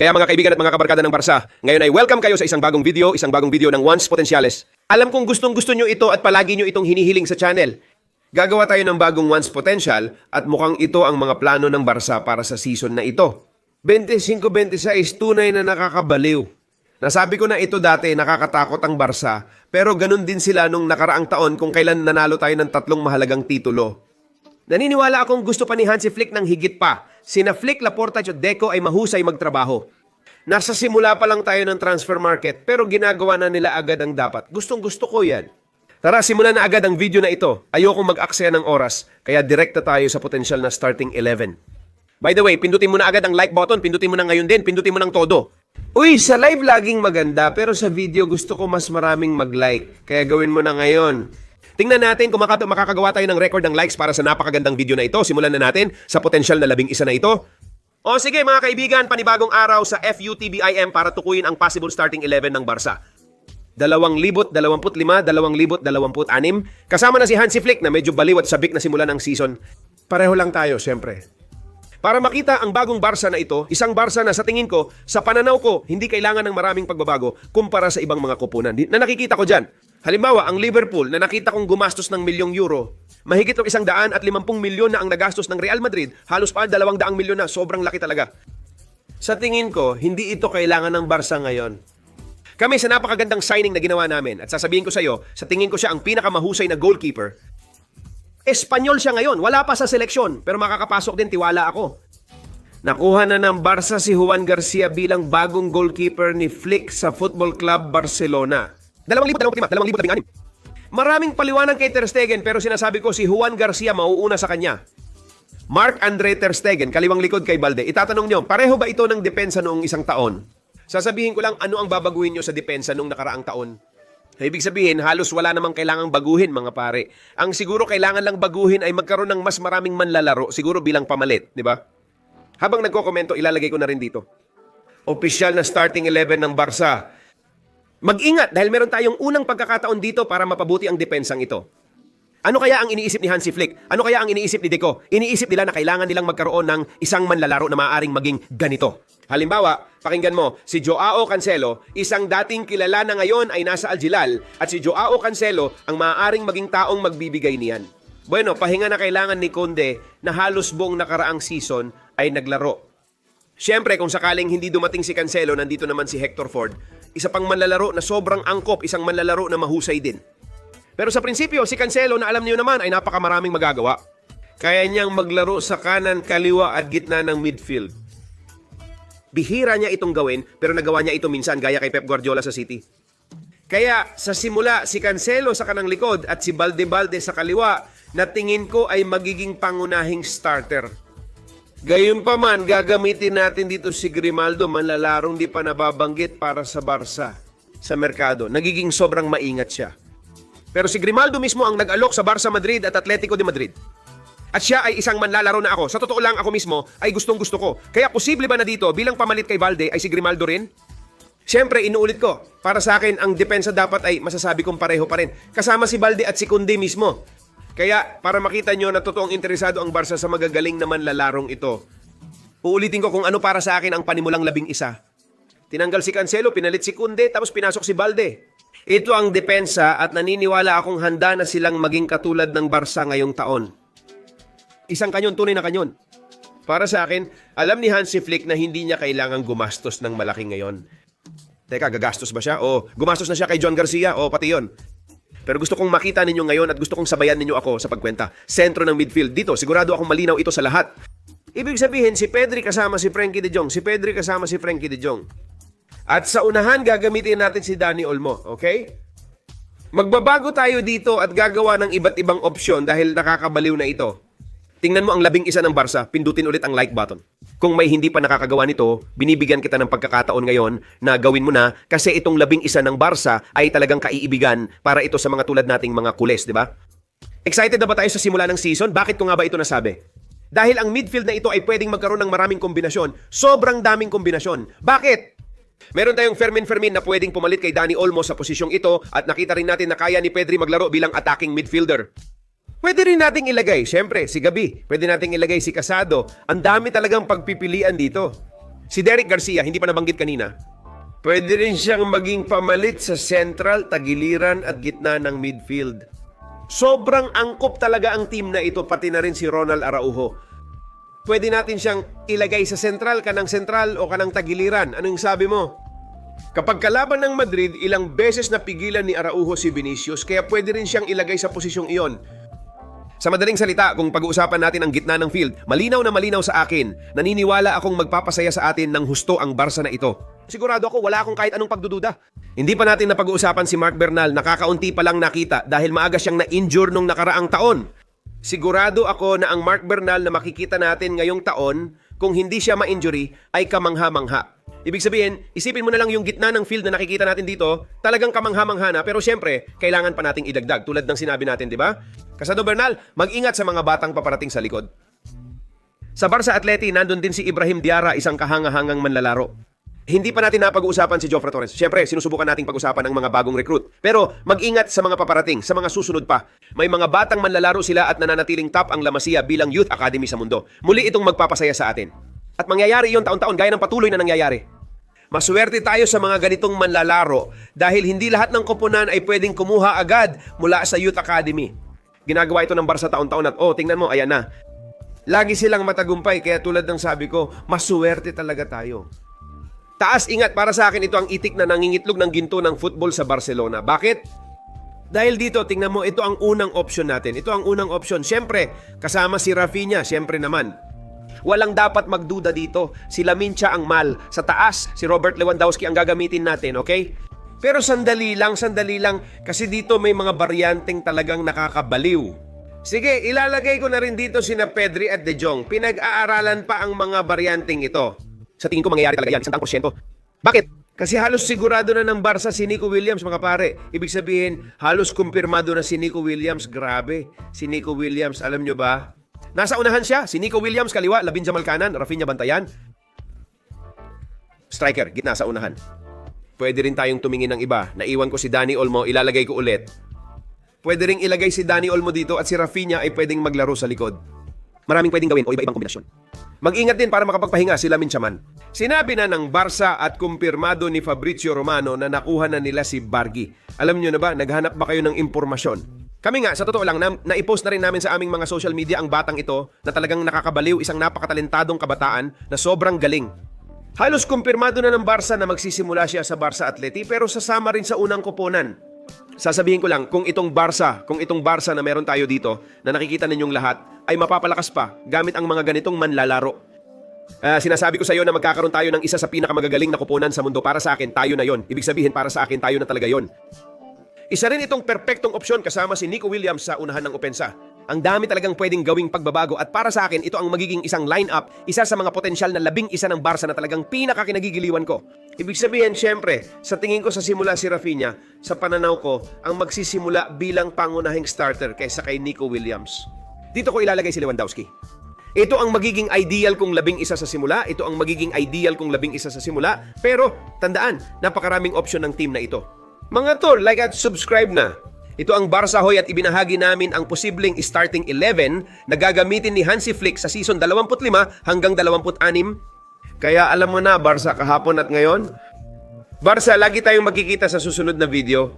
Kaya mga kaibigan at mga kabarkada ng Barsa, ngayon ay welcome kayo sa isang bagong video, isang bagong video ng Once Potentiales. Alam kong gustong gusto nyo ito at palagi nyo itong hinihiling sa channel. Gagawa tayo ng bagong Once Potential at mukhang ito ang mga plano ng Barsa para sa season na ito. 25-26, tunay na nakakabaliw. Nasabi ko na ito dati, nakakatakot ang Barsa, pero ganun din sila nung nakaraang taon kung kailan nanalo tayo ng tatlong mahalagang titulo. Naniniwala akong gusto pa ni Hansi Flick ng higit pa. Sina Flick, Laporta at Deco ay mahusay magtrabaho. Nasa simula pa lang tayo ng transfer market pero ginagawa na nila agad ang dapat. Gustong gusto ko yan. Tara, simulan na agad ang video na ito. Ayokong mag-aksaya ng oras, kaya direkta tayo sa potential na starting 11. By the way, pindutin mo na agad ang like button, pindutin mo na ngayon din, pindutin mo ng todo. Uy, sa live laging maganda, pero sa video gusto ko mas maraming mag-like. Kaya gawin mo na ngayon. Tingnan natin kung makaka- makakagawa tayo ng record ng likes para sa napakagandang video na ito. Simulan na natin sa potential na labing isa na ito. O sige mga kaibigan, panibagong araw sa FUTBIM para tukuyin ang possible starting 11 ng Barca. 2025, 2026, kasama na si Hansi Flick na medyo baliw at sabik na simulan ng season. Pareho lang tayo, syempre. Para makita ang bagong Barca na ito, isang Barca na sa tingin ko, sa pananaw ko, hindi kailangan ng maraming pagbabago kumpara sa ibang mga koponan Di- na nakikita ko dyan. Halimbawa, ang Liverpool na nakita kong gumastos ng milyong euro, mahigit ng isang daan at limampung milyon na ang nagastos ng Real Madrid, halos pa dalawang daang milyon na, sobrang laki talaga. Sa tingin ko, hindi ito kailangan ng Barca ngayon. Kami sa napakagandang signing na ginawa namin at sasabihin ko sa iyo, sa tingin ko siya ang pinakamahusay na goalkeeper. Espanyol siya ngayon, wala pa sa seleksyon, pero makakapasok din tiwala ako. Nakuha na ng Barca si Juan Garcia bilang bagong goalkeeper ni Flick sa Football Club Barcelona. 2025, 2016. Maraming paliwanag kay Ter Stegen pero sinasabi ko si Juan Garcia mauuna sa kanya. Mark Andre Ter Stegen, kaliwang likod kay Balde. Itatanong nyo, pareho ba ito ng depensa noong isang taon? Sasabihin ko lang ano ang babaguhin nyo sa depensa noong nakaraang taon. Ibig sabihin, halos wala namang kailangang baguhin mga pare. Ang siguro kailangan lang baguhin ay magkaroon ng mas maraming manlalaro, siguro bilang pamalit, di ba? Habang nagko-komento, ilalagay ko na rin dito. Opisyal na starting 11 ng Barca. Mag-ingat dahil meron tayong unang pagkakataon dito para mapabuti ang depensang ito. Ano kaya ang iniisip ni Hansi Flick? Ano kaya ang iniisip ni Deco? Iniisip nila na kailangan nilang magkaroon ng isang manlalaro na maaaring maging ganito. Halimbawa, pakinggan mo, si Joao Cancelo, isang dating kilala na ngayon ay nasa Algilal, at si Joao Cancelo ang maaaring maging taong magbibigay niyan. Bueno, pahinga na kailangan ni Conde na halos buong nakaraang season ay naglaro. Siyempre, kung sakaling hindi dumating si Cancelo, nandito naman si Hector Ford, isa pang manlalaro na sobrang angkop, isang manlalaro na mahusay din. Pero sa prinsipyo, si Cancelo na alam niyo naman ay napakamaraming magagawa. Kaya niyang maglaro sa kanan, kaliwa at gitna ng midfield. Bihira niya itong gawin pero nagawa niya ito minsan gaya kay Pep Guardiola sa City. Kaya sa simula si Cancelo sa kanang likod at si Balde-Balde sa kaliwa na tingin ko ay magiging pangunahing starter. Gayunpaman, gagamitin natin dito si Grimaldo, manlalarong di pa nababanggit para sa Barca sa merkado. Nagiging sobrang maingat siya. Pero si Grimaldo mismo ang nag-alok sa Barca Madrid at Atletico de Madrid. At siya ay isang manlalaro na ako. Sa totoo lang ako mismo ay gustong gusto ko. Kaya posible ba na dito bilang pamalit kay Valde ay si Grimaldo rin? Siyempre, inuulit ko. Para sa akin, ang depensa dapat ay masasabi kong pareho pa rin. Kasama si Valde at si Kundi mismo. Kaya, para makita nyo na totoong interesado ang Barca sa magagaling na manlalarong ito, uulitin ko kung ano para sa akin ang panimulang labing isa. Tinanggal si Cancelo, pinalit si Kunde, tapos pinasok si Balde. Ito ang depensa at naniniwala akong handa na silang maging katulad ng Barca ngayong taon. Isang kanyon, tunay na kanyon. Para sa akin, alam ni Hansi Flick na hindi niya kailangang gumastos ng malaki ngayon. Teka, gagastos ba siya? O gumastos na siya kay John Garcia? O pati yon. Pero gusto kong makita ninyo ngayon at gusto kong sabayan ninyo ako sa pagkwenta. Sentro ng midfield dito, sigurado akong malinaw ito sa lahat. Ibig sabihin, si Pedri kasama si Frankie de Jong, si Pedri kasama si Frankie de Jong. At sa unahan, gagamitin natin si Danny Olmo, okay? Magbabago tayo dito at gagawa ng iba't ibang opsyon dahil nakakabaliw na ito. Tingnan mo ang labing isa ng Barca, pindutin ulit ang like button. Kung may hindi pa nakakagawa nito, binibigyan kita ng pagkakataon ngayon na gawin mo na kasi itong labing isa ng Barca ay talagang kaiibigan para ito sa mga tulad nating mga kules, di ba? Excited na ba tayo sa simula ng season? Bakit ko nga ba ito nasabi? Dahil ang midfield na ito ay pwedeng magkaroon ng maraming kombinasyon. Sobrang daming kombinasyon. Bakit? Meron tayong Fermin Fermin na pwedeng pumalit kay Danny Olmo sa posisyong ito at nakita rin natin na kaya ni Pedri maglaro bilang attacking midfielder. Pwede rin nating ilagay, syempre, si Gabi. Pwede nating ilagay si Casado. Ang dami talagang pagpipilian dito. Si Derek Garcia, hindi pa nabanggit kanina. Pwede rin siyang maging pamalit sa central, tagiliran at gitna ng midfield. Sobrang angkop talaga ang team na ito, pati na rin si Ronald Araujo. Pwede natin siyang ilagay sa central, kanang central o kanang tagiliran. Anong sabi mo? Kapag kalaban ng Madrid, ilang beses napigilan ni Araujo si Vinicius, kaya pwede rin siyang ilagay sa posisyong iyon. Sa madaling salita, kung pag-uusapan natin ang gitna ng field, malinaw na malinaw sa akin, naniniwala akong magpapasaya sa atin ng husto ang Barca na ito. Sigurado ako wala akong kahit anong pagdududa. Hindi pa natin napag-uusapan si Mark Bernal, nakakaunti pa lang nakita dahil maaga siyang na-injure nung nakaraang taon. Sigurado ako na ang Mark Bernal na makikita natin ngayong taon, kung hindi siya ma-injury, ay kamangha-mangha. Ibig sabihin, isipin mo na lang yung gitna ng field na nakikita natin dito, talagang kamangha-mangha na, pero syempre, kailangan pa nating idagdag, tulad ng sinabi natin, di ba? Kasado Bernal, mag-ingat sa mga batang paparating sa likod. Sa Barca Atleti, nandun din si Ibrahim Diarra, isang kahanga-hangang manlalaro. Hindi pa natin napag-uusapan si Jofre Torres. Siyempre, sinusubukan nating pag-usapan ang mga bagong recruit. Pero mag-ingat sa mga paparating, sa mga susunod pa. May mga batang manlalaro sila at nananatiling top ang La Masia bilang youth academy sa mundo. Muli itong magpapasaya sa atin. At mangyayari yon taon-taon gaya ng patuloy na nangyayari. Maswerte tayo sa mga ganitong manlalaro dahil hindi lahat ng koponan ay pwedeng kumuha agad mula sa youth academy. Ginagawa ito ng Barca taon-taon at oh, tingnan mo, ayan na. Lagi silang matagumpay kaya tulad ng sabi ko, maswerte talaga tayo. Taas ingat para sa akin ito ang itik na nangingitlog ng ginto ng football sa Barcelona. Bakit? Dahil dito, tingnan mo, ito ang unang option natin. Ito ang unang option. Siyempre, kasama si Rafinha, siyempre naman. Walang dapat magduda dito. Si Lamincha ang mal. Sa taas, si Robert Lewandowski ang gagamitin natin, okay? Pero sandali lang, sandali lang. Kasi dito may mga baryanteng talagang nakakabaliw. Sige, ilalagay ko na rin dito sina Pedri at De Jong. Pinag-aaralan pa ang mga baryanteng ito. Sa tingin ko mangyayari talaga yan, isang porsyento. Bakit? Kasi halos sigurado na ng Barca si Nico Williams, mga pare. Ibig sabihin, halos kumpirmado na si Nico Williams. Grabe. Si Nico Williams, alam nyo ba? Nasa unahan siya. Si Nico Williams, kaliwa. Labin Jamal kanan. Rafinha bantayan. Striker, gitna sa unahan. Pwede rin tayong tumingin ng iba. Naiwan ko si Danny Olmo, ilalagay ko ulit. Pwede ring ilagay si Danny Olmo dito at si Rafinha ay pwedeng maglaro sa likod. Maraming pwedeng gawin o iba-ibang kombinasyon. Mag-ingat din para makapagpahinga si Lamin Chaman. Sinabi na ng Barca at kumpirmado ni Fabrizio Romano na nakuha na nila si Bargi. Alam nyo na ba, naghanap ba kayo ng impormasyon? Kami nga, sa totoo lang, na, na-post na rin namin sa aming mga social media ang batang ito na talagang nakakabaliw, isang napakatalentadong kabataan na sobrang galing. Halos kumpirmado na ng Barca na magsisimula siya sa Barca Atleti pero sasama rin sa unang koponan. Sasabihin ko lang, kung itong Barca, kung itong Barca na meron tayo dito, na nakikita ninyong lahat, ay mapapalakas pa gamit ang mga ganitong manlalaro. Ah, sinasabi ko sa iyo na magkakaroon tayo ng isa sa pinakamagagaling na koponan sa mundo para sa akin, tayo na yon. Ibig sabihin, para sa akin, tayo na talaga yon. Isa rin itong perpektong opsyon kasama si Nico Williams sa unahan ng opensa. Ang dami talagang pwedeng gawing pagbabago at para sa akin, ito ang magiging isang lineup, isa sa mga potensyal na labing isa ng Barca na talagang pinakakinagigiliwan ko. Ibig sabihin, syempre, sa tingin ko sa simula si Rafinha, sa pananaw ko, ang magsisimula bilang pangunahing starter kaysa kay Nico Williams. Dito ko ilalagay si Lewandowski. Ito ang magiging ideal kung labing isa sa simula, ito ang magiging ideal kung labing isa sa simula, pero tandaan, napakaraming option ng team na ito. Mga tol, like at subscribe na. Ito ang Barca Hoy at ibinahagi namin ang posibleng starting 11 na gagamitin ni Hansi Flick sa season 25 hanggang 26. Kaya alam mo na, Barca kahapon at ngayon, Barca, lagi tayong magkikita sa susunod na video.